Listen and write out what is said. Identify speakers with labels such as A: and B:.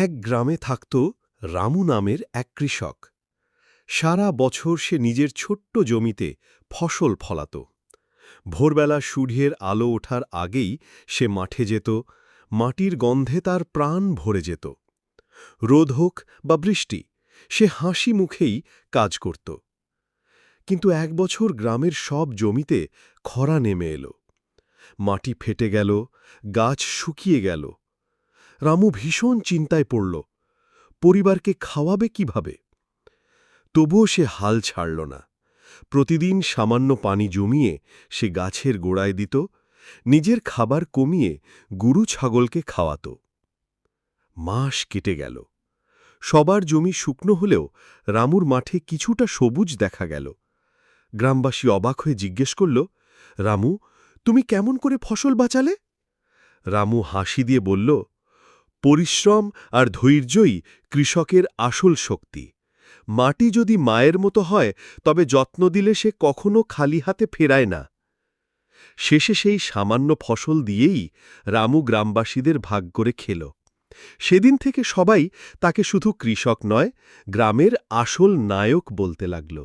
A: এক গ্রামে থাকত রামু নামের এক কৃষক। সারা বছর সে নিজের ছোট্ট জমিতে ফসল ফলাত। ভোরবেলা সূর্যের আলো ওঠার আগেই সে মাঠে যেত, মাটির গন্ধে তার প্রাণ ভরে যেত। রোদ হোক বা বৃষ্টি, সে হাসি মুখেই কাজ করত। কিন্তু এক বছর গ্রামের সব জমিতে খরা নেমে এলো। মাটি ফেটে গেল, গাছ শুকিয়ে গেল রামু ভীষণ চিন্তায় পড়ল। পরিবারকে খাওয়াবে কীভাবে? তবুও সে হাল ছাড়ল না। প্রতিদিন সামান্য পানি জমিয়ে সে গাছের গোড়ায় দিত, নিজের খাবার কমিয়ে গুরু ছাগলকে খাওয়াত। মাস কেটে গেল। সবার জমি শুকনো হলেও রামুর মাঠে কিছুটা সবুজ দেখা গেল। গ্রামবাসী অবাক হয়ে জিজ্ঞেস করল, রামু, তুমি কেমন করে ফসল বাঁচালে? রামু হাসি দিয়ে বলল পরিশ্রম আর ধৈর্যই কৃষকের আসল শক্তি। মাটি যদি মায়ের মতো হয়, তবে যত্ন দিলে সে কখনো খালি হাতে ফেরায় না। শেষে সেই সামান্য ফসল দিয়েই রামু গ্রামবাসীদের ভাগ করে খেল। সেদিন থেকে সবাই তাকে শুধু কৃষক নয়, গ্রামের আসল নায়ক বলতে লাগল।